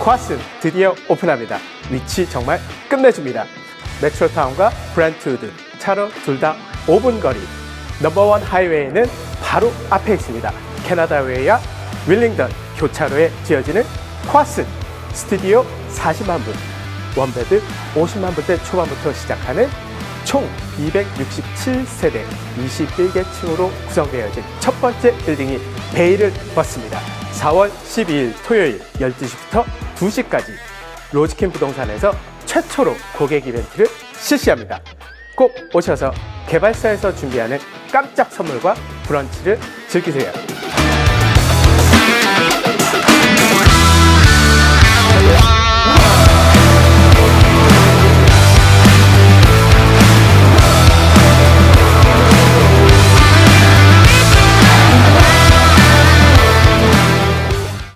코아슨 드디어 오픈합니다. 위치 정말 끝내줍니다. 메트로타운과 브랜트우드 차로 둘 다 5분 거리. 넘버원 하이웨이는 바로 앞에 있습니다. 캐나다웨이와 윌링던 교차로에 지어지는 코아슨 스튜디오 40만 분, 원베드 50만 분대 초반부터 시작하는 총 267세대 21개 층으로 구성되어진 첫 번째 빌딩이 베일을 벗습니다. 4월 12일 토요일 12시부터 2시까지 로즈킨 부동산에서 최초로 고객 이벤트를 실시합니다. 꼭 오셔서 개발사에서 준비하는 깜짝 선물과 브런치를 즐기세요.